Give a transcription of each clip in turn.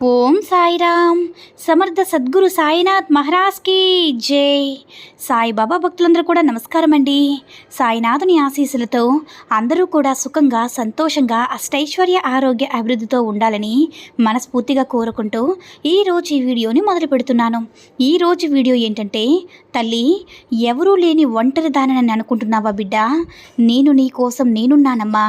ఓం సాయిరామ్. సమర్థ సద్గురు సాయినాథ్ మహారాజ్కి జై. సాయిబాబా భక్తులందరూ కూడా నమస్కారం అండి సాయినాథుని ఆశీస్సులతో అందరూ కూడా సుఖంగా సంతోషంగా అష్టైశ్వర్య ఆరోగ్య అభివృద్ధితో ఉండాలని మనస్ఫూర్తిగా కోరుకుంటూ ఈరోజు ఈ వీడియోని మొదలు పెడుతున్నాను. ఈరోజు వీడియో ఏంటంటే తల్లి ఎవరూ లేని ఒంటరి దానని అనుకుంటున్నావా బిడ్డ? నేను నీ కోసం నేనున్నానమ్మా.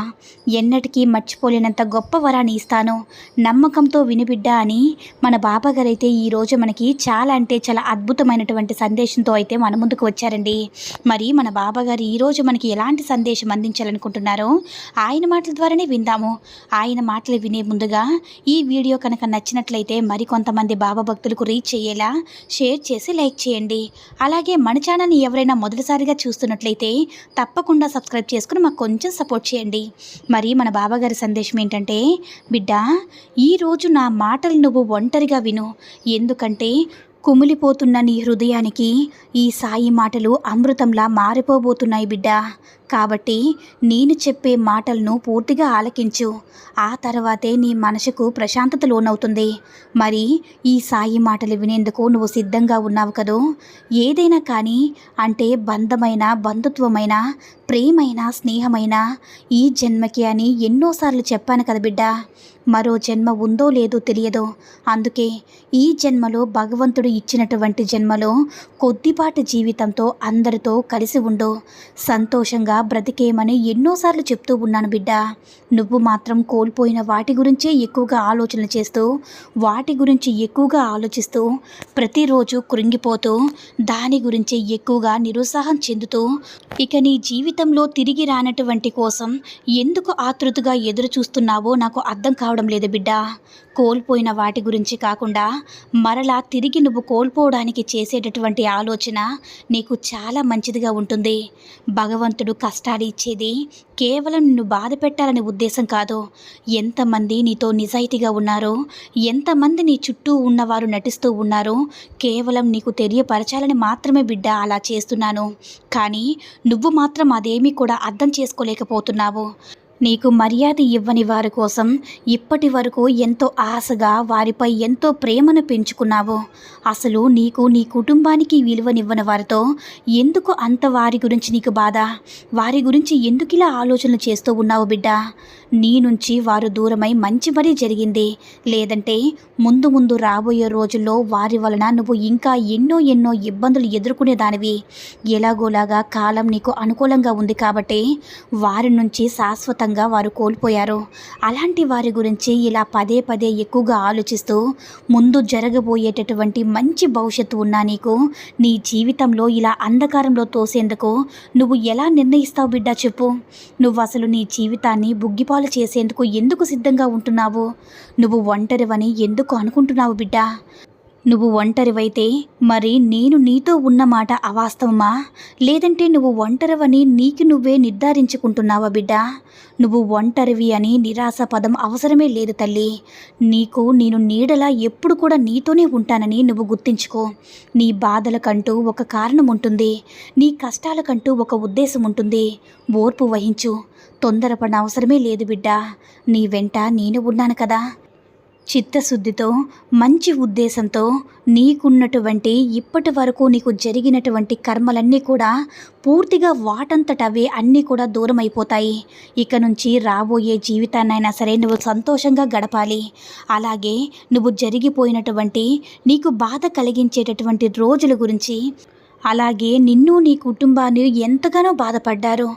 ఎన్నటికీ మర్చిపోలేనంత గొప్ప వరాన్ని ఇస్తాను. నమ్మకంతో వినిబిడ్డ అని మన బాబాగారు అయితే ఈరోజు మనకి చాలా అంటే చాలా అద్భుతమైనటువంటి సందేశంతో అయితే మన ముందుకు వచ్చారండి. మరి మన బాబాగారు ఈరోజు మనకి ఎలాంటి సందేశం అందించాలనుకుంటున్నారో ఆయన మాటల ద్వారానే విందాము. ఆయన మాటలు వినే ముందుగా ఈ వీడియో కనుక నచ్చినట్లయితే మరికొంతమంది బాబా భక్తులకు రీచ్ అయ్యేలా షేర్ చేసి లైక్ చేయండి. అలాగే మన ఛానల్ని ఎవరైనా మొదటిసారిగా చూస్తున్నట్లయితే తప్పకుండా సబ్స్క్రైబ్ చేసుకుని మాకు కొంచెం సపోర్ట్ చేయండి. మరి మన బాబాగారి సందేశం ఏంటంటే బిడ్డ ఈరోజు నా మాట మాటలు నువ్వు ఒంటరిగా విను. ఎందుకంటే కుమిలిపోతున్న నీ హృదయానికి ఈ సాయి మాటలు అమృతంలా మారిపోబోతున్నాయి బిడ్డ. కాబట్టి నేను చెప్పే మాటలను పూర్తిగా ఆలకించు. ఆ తర్వాతే నీ మనసుకు ప్రశాంతత లోనవుతుంది. మరి ఈ సాయి మాటలు వినేందుకు నువ్వు సిద్ధంగా ఉన్నావు కదూ? ఏదైనా కానీ అంటే బంధమైన బంధుత్వమైన ప్రేమైన స్నేహమైన ఈ జన్మకి అని ఎన్నోసార్లు చెప్పాను కదా బిడ్డ. మరో జన్మ ఉందో లేదో తెలియదు. అందుకే ఈ జన్మలో భగవంతుడు ఇచ్చినటువంటి జన్మలో కొద్దిపాటి జీవితంతో అందరితో కలిసి ఉండు. సంతోషంగా బ్రతికేయమని ఎన్నోసార్లు చెప్తూ ఉన్నాను బిడ్డ. నువ్వు మాత్రం కోల్పోయిన వాటి గురించే ఎక్కువగా ఆలోచనలు చేస్తూ వాటి గురించి ఎక్కువగా ఆలోచిస్తూ ప్రతిరోజు కృంగిపోతూ దాని గురించి ఎక్కువగా నిరుత్సాహం చెందుతూ ఇక నీ జీవితంలో తిరిగి రానటువంటి కోసం ఎందుకు ఆతృతగా ఎదురు చూస్తున్నావో నాకు అర్థం కావడం లేదు బిడ్డ. కోల్పోయిన వాటి గురించి కాకుండా మరలా తిరిగి నువ్వు కోల్పోవడానికి చేసేటటువంటి ఆలోచన నీకు చాలా మంచిదిగా ఉంటుంది. భగవంతుడు కష్టాలు ఇచ్చేది కేవలం నిన్ను బాధ పెట్టాలనే ఉద్దేశం కాదు. ఎంతమంది నీతో నిజాయితీగా ఉన్నారో ఎంతమంది నీ చుట్టూ ఉన్నవారు నటిస్తూ ఉన్నారో కేవలం నీకు తెలియపరచాలని మాత్రమే బిడ్డ అలా చేస్తున్నాను. కానీ నువ్వు మాత్రం అదేమీ కూడా అర్థం చేసుకోలేకపోతున్నావు. నీకు మర్యాద ఇవ్వని వారి కోసం ఇప్పటి వరకు ఎంతో ఆశగా వారిపై ఎంతో ప్రేమను పెంచుకున్నావు. అసలు నీకు నీ కుటుంబానికి విలువనివ్వని వారితో ఎందుకు అంత వారి గురించి నీకు బాధ? వారి గురించి ఎందుకు ఇలా ఆలోచనలు చేస్తూ ఉన్నావు బిడ్డ? నీ నుంచి వారు దూరమై మంచి మరీ జరిగింది. లేదంటే ముందు ముందు రాబోయే రోజుల్లో వారి వలన నువ్వు ఇంకా ఎన్నో ఎన్నో ఇబ్బందులు ఎదుర్కొనేదానివి ఎలాగోలాగా కాలం నీకు అనుకూలంగా ఉంది కాబట్టి వారి నుంచి శాశ్వతంగా వారు కోల్పోయారు. అలాంటి వారి గురించి ఇలా పదే పదే ఎక్కువగా ఆలోచిస్తూ ముందు జరగబోయేటటువంటి మంచి భవిష్యత్తు ఉన్నా నీకు నీ జీవితంలో ఇలా అంధకారంలో తోసేందుకు నువ్వు ఎలా నిర్ణయిస్తావు బిడ్డ చెప్పు. నువ్వు అసలు నీ జీవితాన్ని బుగ్గిపాలు చేసేందుకు ఎందుకు సిద్ధంగా ఉంటున్నావు? నువ్వు ఒంటరివని ఎందుకు అనుకుంటున్నావు బిడ్డ? నువ్వు ఒంటరివైతే మరి నేను నీతో ఉన్న మాట అవాస్తవమా? లేదంటే నువ్వు ఒంటరివని నీకు నువ్వే నిర్ధారించుకుంటున్నావా బిడ్డ? నువ్వు ఒంటరివి అని నిరాశ పదం అవసరమే లేదు తల్లి. నీకు నేను నీడలా ఎప్పుడు కూడా నీతోనే ఉంటానని నువ్వు గుర్తించుకో. నీ బాధలకంటూ ఒక కారణం ఉంటుంది నీ కష్టాలకంటూ ఒక ఉద్దేశం ఉంటుంది ఓర్పు వహించు. తొందరపడిన అవసరమే లేదు బిడ్డ. నీ వెంట నేను ఉన్నాను కదా. చిత్తశుద్ధితో మంచి ఉద్దేశంతో నీకున్నటువంటి ఇప్పటి వరకు నీకు జరిగినటువంటి కర్మలన్నీ కూడా పూర్తిగా వాటంతటవే అన్నీ కూడా దూరం అయిపోతాయి ఇక నుంచి రాబోయే జీవితాన్నైనా సరే నువ్వు సంతోషంగా గడపాలి. అలాగే నువ్వు జరిగిపోయినటువంటి నీకు బాధ కలిగించేటటువంటి రోజుల గురించి అలాగే నిన్ను నీ కుటుంబాన్ని ఎంతగానో బాధపడ్డారు.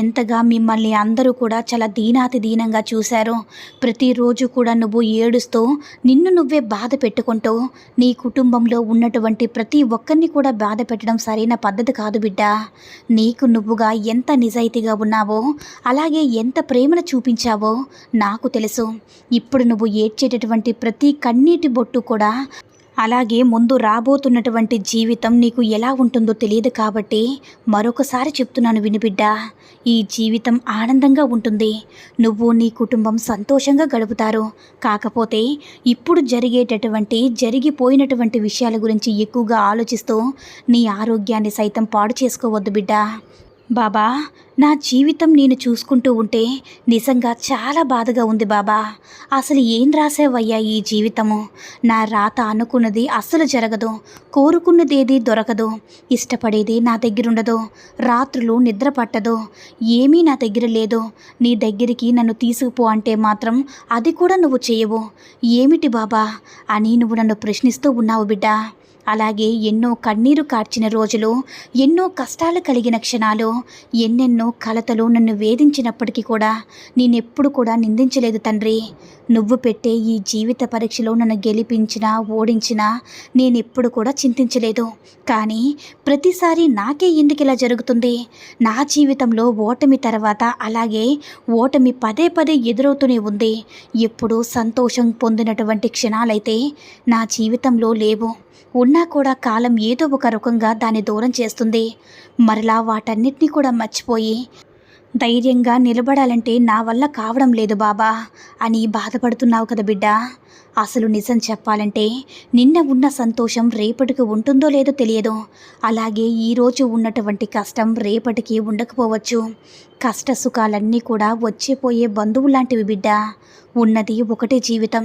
ఎంతగా మిమ్మల్ని అందరూ కూడా చాలా దీనాతి దీనంగా చూశారు. ప్రతిరోజు కూడా నువ్వు ఏడుస్తూ నిన్ను నువ్వే బాధ పెట్టుకుంటూ నీ కుటుంబంలో ఉన్నటువంటి ప్రతి ఒక్కరిని కూడా బాధ పెట్టడం సరైన పద్ధతి కాదు బిడ్డ. నీకు నువ్వుగా ఎంత నిజాయితీగా ఉన్నావో అలాగే ఎంత ప్రేమను చూపించావో నాకు తెలుసు. ఇప్పుడు నువ్వు ఏడ్చేటటువంటి ప్రతి కన్నీటి బొట్టు కూడా అలాగే ముందు రాబోతున్నటువంటి జీవితం నీకు ఎలా ఉంటుందో తెలియదు కాబట్టి మరొకసారి చెప్తున్నాను వినిబిడ్డ ఈ జీవితం ఆనందంగా ఉంటుంది. నువ్వు నీ కుటుంబం సంతోషంగా గడుపుతారు. కాకపోతే ఇప్పుడు జరిగేటటువంటి జరిగిపోయినటువంటి విషయాల గురించి ఎక్కువగా ఆలోచిస్తూ నీ ఆరోగ్యాన్ని సైతం పాడు చేసుకోవద్దు బిడ్డ. బాబా నా జీవితం నేను చూసుకుంటూ ఉంటే నిజంగా చాలా బాధగా ఉంది బాబా. అసలు ఏం రాసేవయ్యా ఈ జీవితము? నా రాత అనుకున్నది అస్సలు జరగదు. కోరుకున్నదేది దొరకదు. ఇష్టపడేది నా దగ్గరుండదు. రాత్రులు నిద్ర పట్టదు. ఏమీ నా దగ్గర లేదు. నీ దగ్గరికి నన్ను తీసుకుపో అంటే మాత్రం అది కూడా నువ్వు చేయవు. ఏమిటి బాబా? అని నువ్వు నన్ను ప్రశ్నిస్తూ ఉన్నావు బిడ్డా. అలాగే ఎన్నో కన్నీరు కార్చిన రోజులు ఎన్నో కష్టాలు కలిగిన క్షణాలు ఎన్నెన్నో కలతలు నన్ను వేధించినప్పటికీ కూడా నేనెప్పుడు కూడా నిందించలేదు తండ్రి. నువ్వు పెట్టే ఈ జీవిత పరీక్షలో నన్ను గెలిపించినా ఓడించినా నేనెప్పుడు కూడా చింతించలేదు. కానీ ప్రతిసారి నాకే ఎందుకు ఇలా జరుగుతుంది? నా జీవితంలో ఓటమి తర్వాత అలాగే ఓటమి పదే పదే ఎదురవుతూనే ఉంది. ఎప్పుడు సంతోషం పొందినటువంటి క్షణాలైతే నా జీవితంలో లేవు. ఉన్నా కూడా కాలం ఏదో ఒక రకంగా దాన్ని దూరం చేస్తుంది. మరలా వాటన్నిటినీ కూడా మర్చిపోయి ధైర్యంగా నిలబడాలంటే నా వల్ల కావడం లేదు బాబా అని బాధపడుతున్నావు కదా బిడ్డ. అసలు నిజం చెప్పాలంటే నిన్న ఉన్న సంతోషం రేపటికి ఉంటుందో లేదో తెలియదు. అలాగే ఈరోజు ఉన్నటువంటి కష్టం రేపటికి ఉండకపోవచ్చు. కష్ట సుఖాలన్నీ కూడా వచ్చేపోయే బంధువు లాంటివి బిడ్డ. ఉన్నది ఒకటే జీవితం.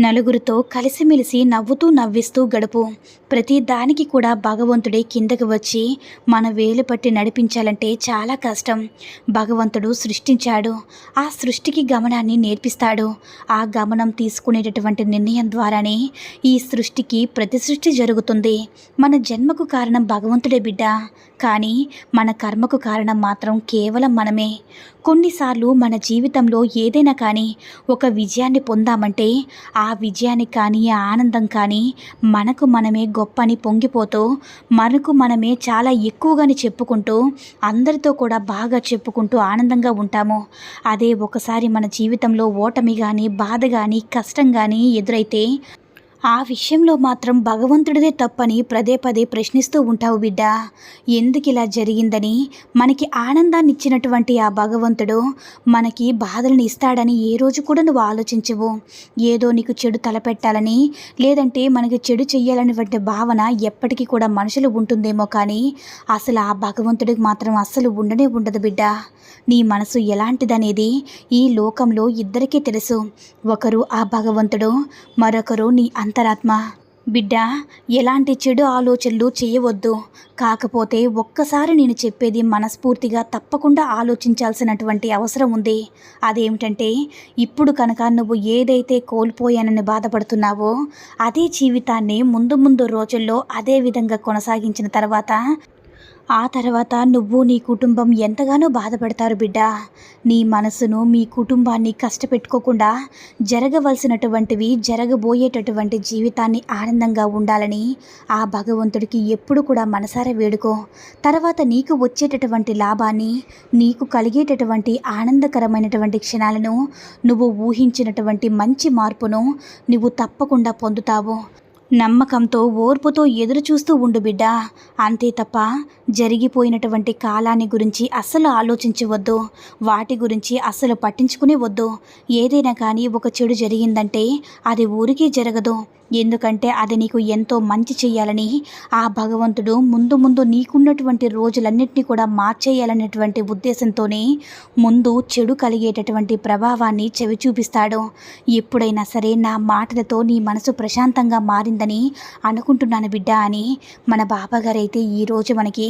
నలుగురితో కలిసిమెలిసి నవ్వుతూ నవ్విస్తూ గడుపు. ప్రతి దానికి కూడా భగవంతుడే కిందకి వచ్చి మన వేలు పట్టి నడిపించాలంటే చాలా కష్టం. భగవంతుడు సృష్టించాడు. ఆ సృష్టికి గమనాన్ని నేర్పిస్తాడు. ఆ గమనం తీసుకునేటటువంటి నిర్ణయం ద్వారానే ఈ సృష్టికి ప్రతి సృష్టి జరుగుతుంది. మన జన్మకు కారణం భగవంతుడే బిడ్డ. కానీ మన కర్మకు కారణం మాత్రం కేవలం మనమే. కొన్నిసార్లు మన జీవితంలో ఏదైనా కానీ ఒక విజయాన్ని పొందామంటే ఆ ఆ విజయాన్ని కానీ ఆ ఆనందం కానీ మనకు మనమే గొప్ప అని పొంగిపోతూ మనకు మనమే చాలా ఎక్కువగాని చెప్పుకుంటూ అందరితో కూడా బాగా చెప్పుకుంటూ ఆనందంగా ఉంటాము. అదే ఒకసారి మన జీవితంలో ఓటమి కానీ బాధ కానీ కష్టం కానీ ఎదురైతే ఆ విషయంలో మాత్రం భగవంతుడిదే తప్పని పదే పదే ప్రశ్నిస్తూ ఉంటావు బిడ్డ. ఎందుకు ఇలా జరిగిందని? మనకి ఆనందాన్ని ఇచ్చినటువంటి ఆ భగవంతుడు మనకి బాధలను ఇస్తాడని ఏ రోజు కూడా నువ్వు ఆలోచించవు. ఏదో నీకు చెడు తలపెట్టాలని లేదంటే మనకి చెడు చెయ్యాలనేటువంటి భావన ఎప్పటికీ కూడా మనుషులు ఉంటుందేమో కానీ అసలు ఆ భగవంతుడికి మాత్రం అస్సలు ఉండనే ఉండదు బిడ్డ. నీ మనసు ఎలాంటిదనేది ఈ లోకంలో ఇద్దరికీ తెలుసు. ఒకరు ఆ భగవంతుడు మరొకరు నీ అంతరాత్మ. బిడ్డ ఎలాంటి చెడు ఆలోచనలు చేయవద్దు. కాకపోతే ఒక్కసారి నేను చెప్పేది మనస్ఫూర్తిగా తప్పకుండా ఆలోచించాల్సినటువంటి అవసరం ఉంది. అదేమిటంటే ఇప్పుడు కనుక నువ్వు ఏదైతే కోల్పోయానని బాధపడుతున్నావో అదే జీవితాన్ని ముందు ముందు రోజుల్లో అదే విధంగా కొనసాగించిన తర్వాత ఆ తర్వాత నువ్వు నీ కుటుంబం ఎంతగానో బాధపడతారు బిడ్డ. నీ మనసును మీ కుటుంబాన్ని కష్టపెట్టుకోకుండా జరగవలసినటువంటివి జరగబోయేటటువంటి జీవితాన్ని ఆనందంగా ఉండాలని ఆ భగవంతుడికి ఎప్పుడు కూడా మనసారా వేడుకో. తర్వాత నీకు వచ్చేటటువంటి లాభాన్ని నీకు కలిగేటటువంటి ఆనందకరమైనటువంటి క్షణాలను నువ్వు ఊహించినటువంటి మంచి మార్పును నువ్వు తప్పకుండా పొందుతావు. నమ్మకంతో ఓర్పుతో ఎదురు చూస్తూ ఉండు బిడ్డ. అంతే తప్ప జరిగిపోయినటువంటి కాలాన్ని గురించి అస్సలు ఆలోచించవద్దు. వాటి గురించి అస్సలు పట్టించుకునే వద్దు ఏదైనా కానీ ఒక చెడు జరిగిందంటే అది ఊరికే జరగదు. ఎందుకంటే అది నీకు ఎంతో మంచి చేయాలని ఆ భగవంతుడు ముందు ముందు నీకున్నటువంటి రోజులన్నింటినీ కూడా మార్చేయాలనేటువంటి ఉద్దేశంతోనే ముందు చెడు కలిగేటటువంటి ప్రభావాన్ని చెవి చూపిస్తాడు ఎప్పుడైనా సరే నా మాటలతో నీ మనసు ప్రశాంతంగా మారిందని అనుకుంటున్నాను బిడ్డ అని మన బాబాగారైతే ఈరోజు మనకి